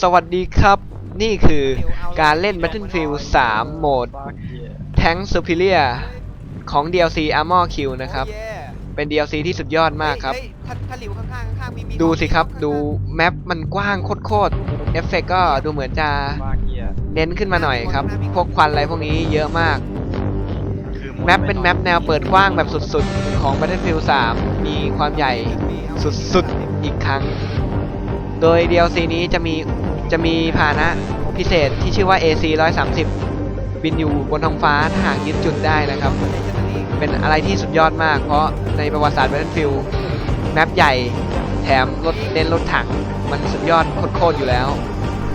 สวัสดีครับ นี่คือการเล่น Battlefield 3 โหมด Tank Superior ของ DLC Armor Kill นะครับ เป็น DLC ที่สุดยอดมากครับเฮ้ยถ้าถ้าหลิวข้างๆข้างๆมีมีดูสิครับข้างๆดูแมปมันกว้างโคตรๆเอฟเฟกก็ดูเหมือนจะเน้นขึ้นมาหน่อยครับ พวกควันอะไรพวกนี้เยอะมาก แมปเป็นแมปแนวเปิดกว้างแบบสุดๆ ของ Battlefield 3 มีความใหญ่สุดๆ อีกครั้ง โดย DLC นี้จะมีจะมีพาหนะพิเศษที่ชื่อว่า AC 130 บินอยู่บนท้องฟ้าถ้าหากยึดจุดได้นะครับ เป็นอะไรที่สุดยอดมาก เพราะในประวัติศาสตร์ Battlefield แมปใหญ่แถมรถเน้นรถถัง มันสุดยอดโคตรๆอยู่แล้ว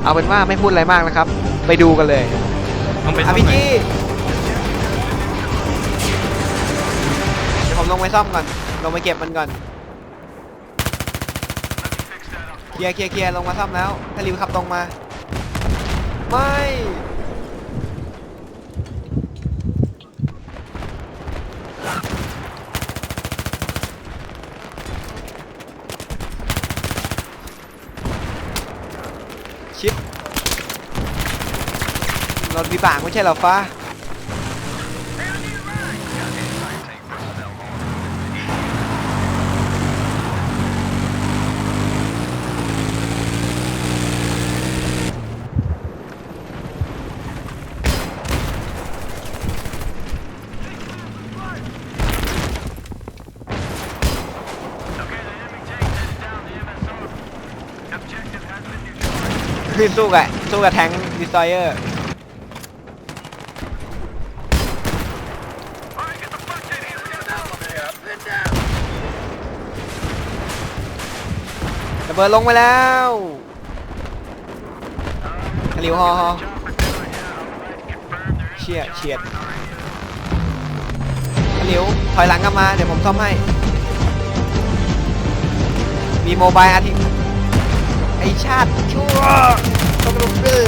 เอาเป็นว่าไม่พูดอะไรมากนะครับ ไปดูกันเลยต้องไปอาซ่อมพีไหนจีเดี๋ยวผมลงไปซ่อมก่อน ลงไปเก็บมันก่อน เคลียร์เคลียร์เคลียร์ลงมาซ่อมแล้วถ้าริวขับตรงมา ไม่ ชิปรถวิบากไม่ใช่เหรอฟ้า คือสู้กับสู้กับแทงดิสตเออร์ระเบิดลงไปแล้วฮลิวฮอฮอเฉียดเฉียดฮลิวถอยหลังกลับมา เดี๋ยวผมซ่อมให้ มีโมบายอาทิตย์ ไอชาติชั่วต้องลุกดื้อ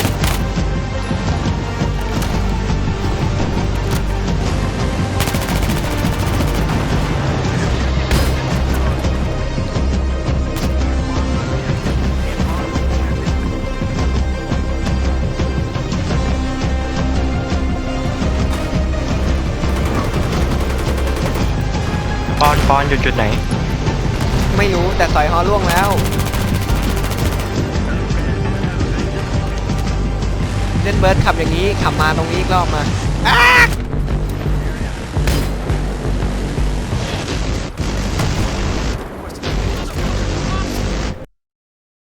ปอนปอนอยู่จุดไหน ไม่รู้แต่สอยฮอล่วงแล้ว เล่นเบิร์ดขับอย่างนี้ขับมาตรงนี้อีกรอบมาอ